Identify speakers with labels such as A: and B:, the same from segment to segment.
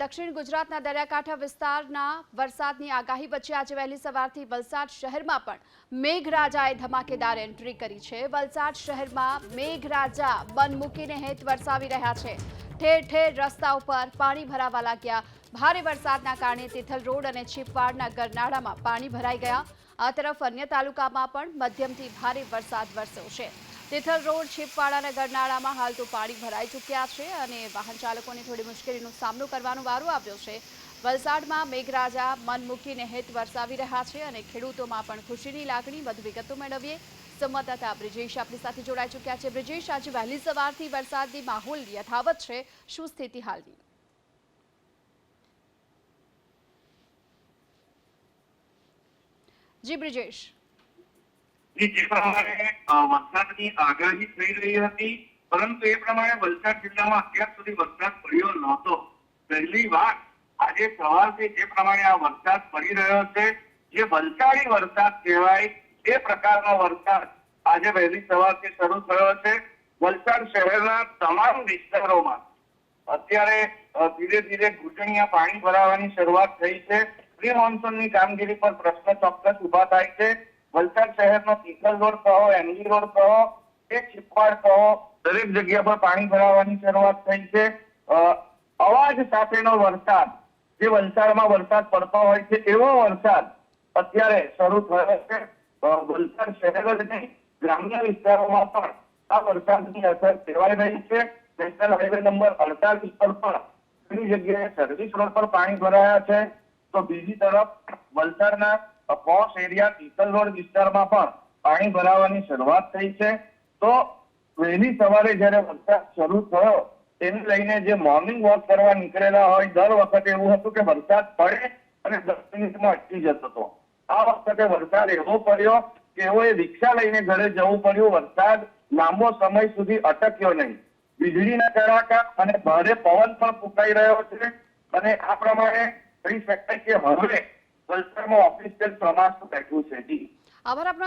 A: દક્ષિણ ગુજરાતના દરિયાકાંઠા વિસ્તારના વરસાદની આગાહી વચ્ચે આજે વહેલી સવારથી વલસાડ શહેરમાં પણ મેઘરાજાએ ધમાકેદાર એન્ટ્રી કરી છે. વલસાડ શહેરમાં મેઘરાજા બન મૂકીને હેત વરસાવી રહ્યા છે. ઠેર ઠેર રસ્તા ઉપર પાણી ભરાવા લાગ્યા. ભારે વરસાદના કારણે તિથલ રોડ અને છીપવાડના ગરનાળામાં પાણી ભરાઈ ગયા. આ તરફ અન્ય તાલુકામાં પણ મધ્યમથી ભારે વરસાદ વરસ્યો છે. તિથલ રોડ છીપવાડાના ગરનાળામાં હાલ તો પાણી ભરાઈ ચૂક્યા છે અને વાહન ચાલકોને થોડી મુશ્કેલીનો સામનો કરવાનો વારો આવ્યો છે. વલસાડમાં મેઘરાજા મન મૂકીને હેત વરસાવી રહ્યા છે અને ખેડૂતોમાં પણ ખુશીની લાગણી. વધુ વિગતો મેળવીએ. સંવાદદાતા બ્રિજેશ આપણી સાથે જોડાઈ ચૂક્યા છે. બ્રિજેશ, આજે વહેલી સવારથી વરસાદની માહોલ યથાવત છે. શું સ્થિતિ હાલની? જી બ્રિજેશ.
B: વરસાદની આગાહી થઈ રહી હતી, પરંતુ એ પ્રમાણે વલસાડ જિલ્લામાં અત્યાર સુધી વરસાદ પડ્યો નહોતો. પહેલી વાર આજે સવારથી જે પ્રમાણે આ વરસાદ પડી રહ્યો છે, જે વલસાડી વરસાદ કહેવાય, એ પ્રકારનો વરસાદ આજે વહેલી સવારથી શરૂ થયો છે. વલસાડ શહેરના તમામ વિસ્તારોમાં અત્યારે ધીરે ધીરે ઘૂંટણીયા પાણી ભરાવાની શરૂઆત થઈ છે. પ્રી મોન્સૂનની કામગીરી પર પ્રશ્ન ચોક્કસ ઊભા થાય છે. વલસાડ શહેરનો તિથલ રોડ કહો, એમજી રોડ કહો, કે છીપવાડ કહો, દરેક જગ્યા પર પાણી ભરાવાની શરૂઆત થઈ છે. અવાજ સાથેનો વરસાદ, જે વલસાડમાં વરસાદ પડતો હોય છે, એવો વરસાદ અત્યારે શરૂ થયો છે. વલસાડ શહેર જ નહીં, ગ્રામ્ય વિસ્તારોમાં પણ આ વરસાદની અસર સેવાઈ રહી છે. નેશનલ હાઈવે નંબર અડતાલીસ પર પણ ઘણી જગ્યાએ સર્વિસ રોડ પર પાણી ભરાયા છે. તો બીજી તરફ વલસાડના પોશ એરિયા તિથલ રોડ વિસ્તારમાં પણ પાણી ભરાવાની શરૂઆત થઈ છે. તો વહેલી સવારે જ્યારે વરસાદ શરૂ થયો, તેને લઈને જે મોર્નિંગ વોક કરવા નીકળેલા હોય, દર વખતે એવું હતું કે વરસાદ પડે અને દસ મિનિટમાં અટકી જતો હતો. આ વખતે વરસાદ એવો પડ્યો કે એઓએ રિક્ષા લઈને ઘરે જવું પડ્યું. વરસાદ લાંબો સમય સુધી અટક્યો નહીં. વીજળીના કડાકા અને ભારે પવન પણ ફૂંકાઈ રહ્યો છે. અને આ પ્રમાણે કહી શકાય કે હવે વલસાડમાં ઓફિશિયલ ચોમાસું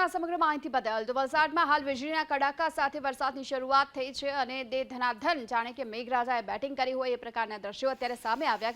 A: સમગ્ર માહિતી બદલ. તો વલસાડમાં હાલ વીજળીના કડાકા સાથે વરસાદની શરૂઆત થઈ છે અને દે ધનાધન જાણે કે મેઘરાજાએ બેટિંગ કરી હોય એ પ્રકારના દ્રશ્યો અત્યારે સામે આવ્યા